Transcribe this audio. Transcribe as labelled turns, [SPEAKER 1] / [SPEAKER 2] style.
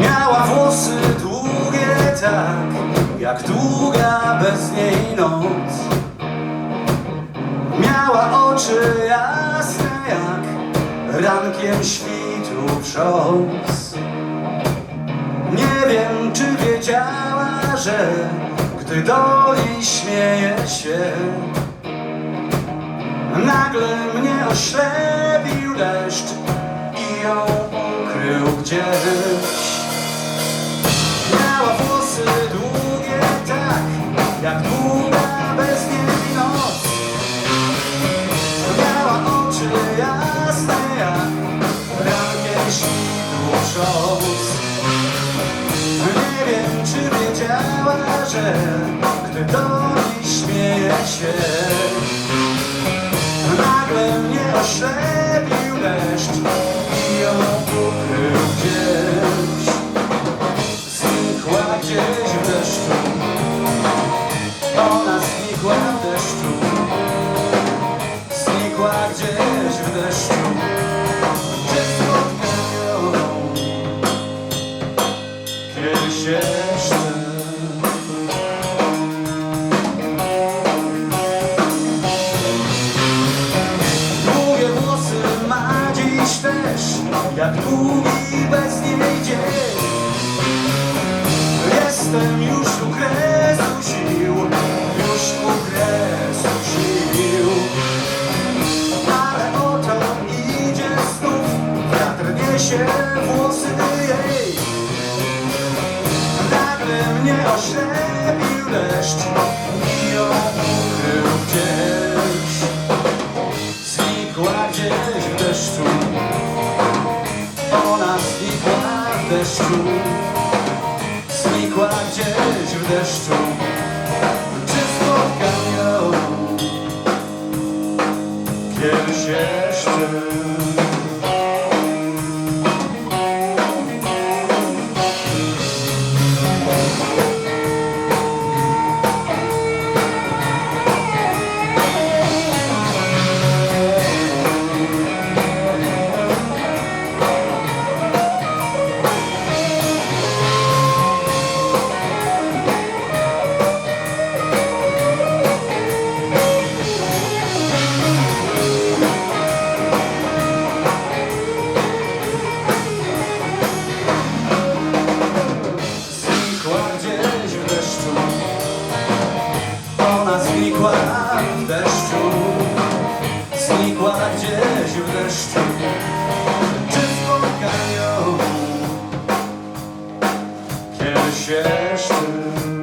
[SPEAKER 1] Miała włosy długie tak, jak długa bez niej noc. Miała oczy jasne jak rankiem świtu wrząs. Nie wiem, czy wiedziała, że gdy do niej śmieje się, nagle mnie oślepił deszcz i ją ukrył gdzieś. Miała włosy długie tak, jak długa bez niej noc. Miała oczy jasne jak rankiem świtu wstrząs. Nie wiem, czy wiedziała, że nagle mnie oślepił Jak długi bez niej dzień Jestem już u kresu sił, już u kresu sił. Ale oto idzie znów, wiatr niesie włosy jej. Nagle mnie oślepił deszcz ona znikła w deszczu. Znikła gdzieś w deszczu Czy spotkają kiedyś jeszcze?